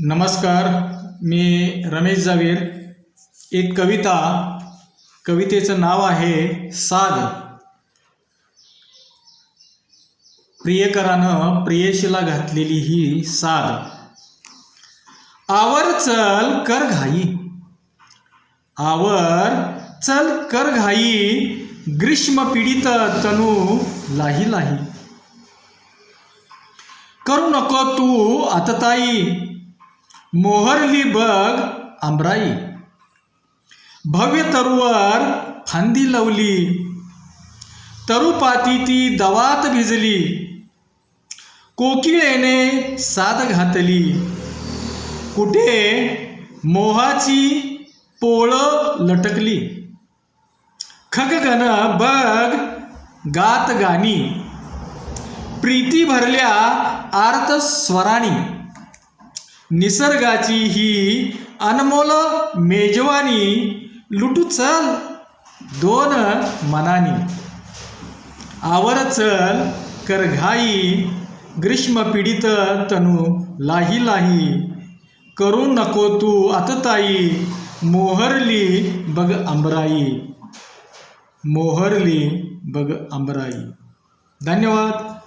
नमस्कार मी रमेश जावीर. एक कविता कवितेचं नाव आहे साद प्रियकरानं प्रियशीला घातलेली ही साद आवर चल कर घाई. आवर चल कर घाई. ग्रीष्म पीडित तनू लाही लाही. करू नको तू आतताई. मोहरली बघ आंबराई भव्य तरुवर फांदी लावली. तरुपाती ती दवात भिजली. कोकिळेने साद घातली. कुठे? मोहाची पोळ लटकली. खगघन बघ गात गाणी. प्रीती भरल्या आर्त स्वराणी. निसर्गाची ही अनमोल मेजवानी. लुटू चल दोन मनानी. आवर चल कर घाई. ग्रीष्म पीडित तनु लाही लाही. करू नको तू आतताई मोहरली बग अंबराई. मोहरली बग अंबराई. धन्यवाद.